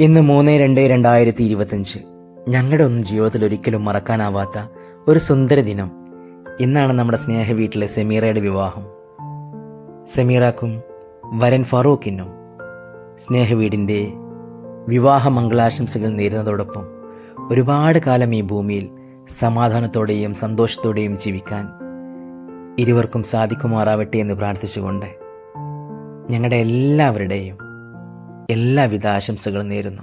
ഇന്ന് മൂന്ന് രണ്ട് രണ്ടായിരത്തി ഇരുപത്തഞ്ച് ഞങ്ങളുടെ ഒന്നും ജീവിതത്തിൽ ഒരിക്കലും മറക്കാനാവാത്ത ഒരു സുന്ദര ദിനം. ഇന്നാണ് നമ്മുടെ സ്നേഹ വീട്ടിലെ സെമീറയുടെ വിവാഹം. സെമീറക്കും വരൻ ഫറൂഖിനും സ്നേഹ വീടിന്റെ വിവാഹ മംഗളാശംസകൾ നേരുന്നതോടൊപ്പം ഒരുപാട് കാലം ഈ ഭൂമിയിൽ സമാധാനത്തോടെയും സന്തോഷത്തോടെയും ജീവിക്കാൻ ഇരുവർക്കും സാധിക്കുമാറാവട്ടെ എന്ന് പ്രാർത്ഥിച്ചുകൊണ്ട് ഞങ്ങളുടെ എല്ലാവരുടെയും എല്ലാവിധ ആശംസകളും നേരുന്നു.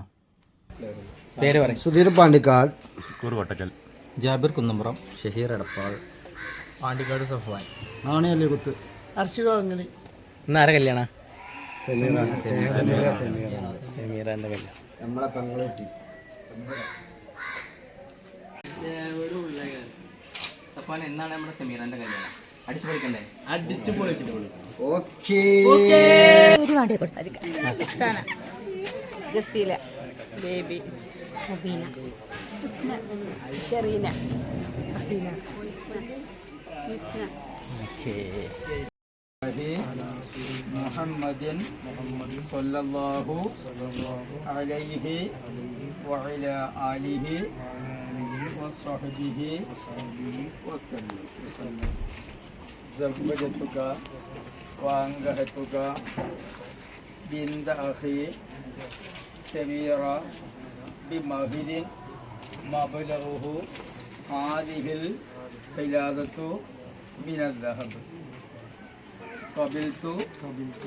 പേര് പറയും. സുധീർ പാണ്ടിക്കാട്. ഷുക്കൂർ കൊട്ടക്കൽ. ജാബിർ കുന്നമ്പുറം ഷഹീർ എടപ്പാൾ പാണ്ടിക്കാട് സഫ്വാൻ. നാണയല്ലേ കുത്ത്? ഇന്ന് ആരെ കല്യാണ? സമീറ. സമീറന്റെ കല്യാണം. നമ്മളെ പെങ്ങളുട്ടി സഫാൻ എന്നാണ് നമ്മുടെ സെമീറാന്റെ കല്യാണം. അടിച്ചു പൊളിക്കണ്ടേ? അടിച്ചു പൊളിച്ചിട്ട് ഓക്കേ. ഒരു വണ്ടി കൊടുത്താൽ ജസീല. ബേബി. മുബീന ഷെറീന. ഹസീന മുഹമ്മദൻ സല്ലല്ലാഹു അലൈഹി വഅല ആലിഹി വസഹബിഹി വസല്ലം. زوجتك وأنجهتك بنت أخي سميرة بماهر مبلغه هذه القلادة من الذهب قبلت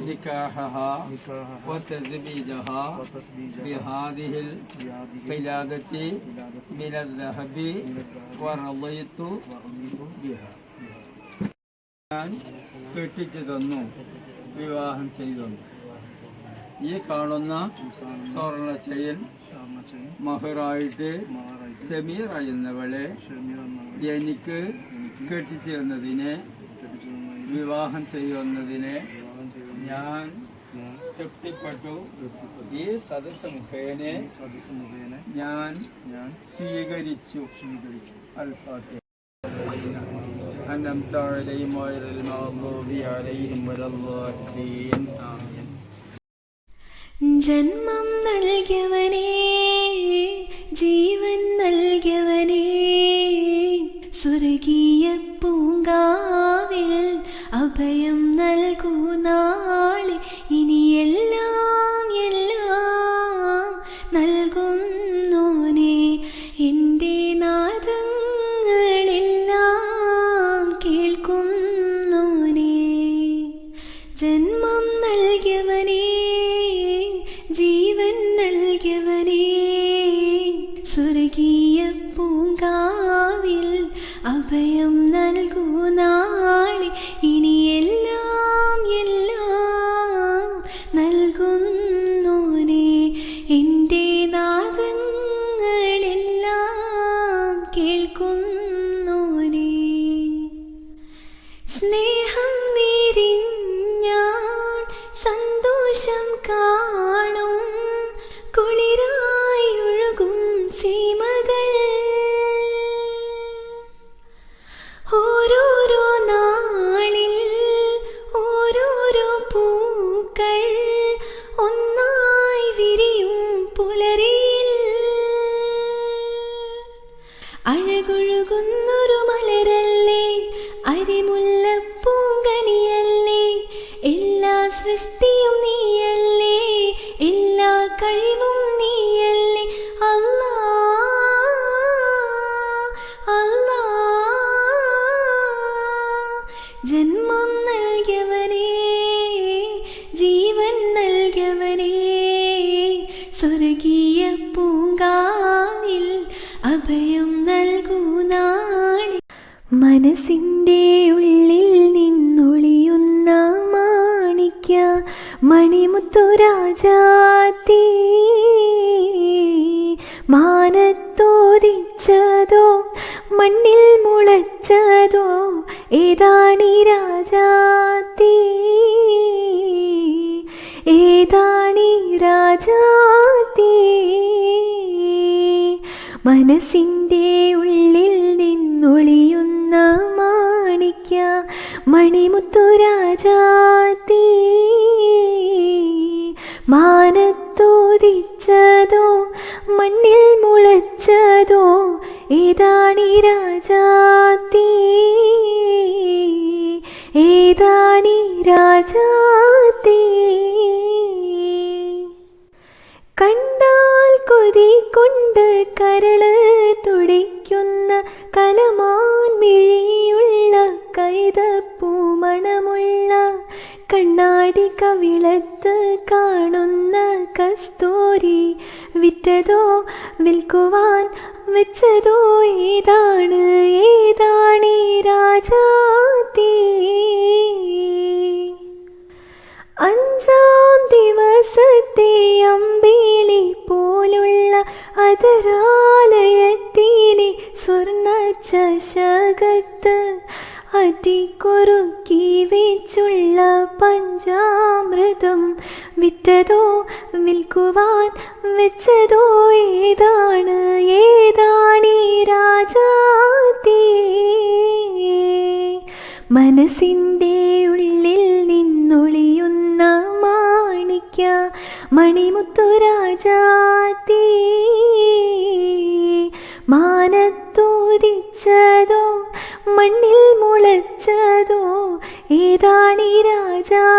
نكاحها وتزويجها بهذه القلادة من الذهب ورضيت بها ഞാൻ കെട്ടിച്ചു തന്നു വിവാഹം ചെയ്തു ഈ കാണുന്ന സ്വർണ ചെയ്യൻ മഹറായിട്ട് സമീറ എന്നവളെ എനിക്ക് കെട്ടിച്ചു തന്നതിനെ വിവാഹം ചെയ്യുന്നതിനെ ഞാൻ തൃപ്തിപ്പെട്ടു. ഈ സദസ് മുഖേന ഞാൻ ഞാൻ സ്വീകരിച്ചു. സ്വീകരിച്ചു അൽഫാത്തിഹ أنعمت عليهم غير المغضوب عليهم ولا الضالين آمين ജന്മം നൽകിയവനേ അഭയം നൽകൂ അരിമുല്ലപ്പൂങ്കനിയല്ലേ എല്ലാ സൃഷ്ടിയും നീയല്ലേ? എല്ലാ കഴിവും മനസ്സിന്റെ ഉള്ളിൽ നിന്നൊളിയുന്ന മാണിക്യ മണിമുത്തുരാജാത്തി മാനത്തോദിച്ചതോ മണ്ണിൽ മുളച്ചതോ ഏതാണി രാജാത്തി ഏതാണി രാജാത്തി മനസ്സിന്റെ ഉള്ളിൽ നിന്നൊളിയുന്ന മാണിക്യ മണിമുത്തുരാജാത്തി മാനത്തോദിച്ച മാനത്തോതിച്ചതോ മണ്ണിൽ മുളച്ചതോ ഏതാണി രാജാത്തി ഏതാണി രാജാത്തി കണ്ടാൽ കൊതി കൊണ്ട് കരൾ തുടിക്കുന്ന കലമാൻ മിഴിയുള്ള കൈതപ്പൂമണമുള്ള കണ്ണാടി കവിളത്ത് കാണുന്ന കസ്തൂരി വിറ്റതോ വിൽക്കുവാൻ വെച്ചതോ ഏതാണ്? ഏതാണ് രാജാതി? അഞ്ചാം ദിവസത്തെ അതരാലയത്തിലെ സ്വർണ ചശകത്ത് അടിക്കുറുക്കി വെച്ചുള്ള പഞ്ചാമൃതം വിറ്റതോ വിൽക്കുവാൻ വെച്ചതോ ഏതാണ്? ഏതാണ് ഏതാണീ രാജാത്തീ മനസ്സിന്റെ ഉള്ളിൽ നിന്നൊളിയുന്ന മാണിക്യ മണിമുത്തു രാജാത്തി ഏതാണീ രാജാ?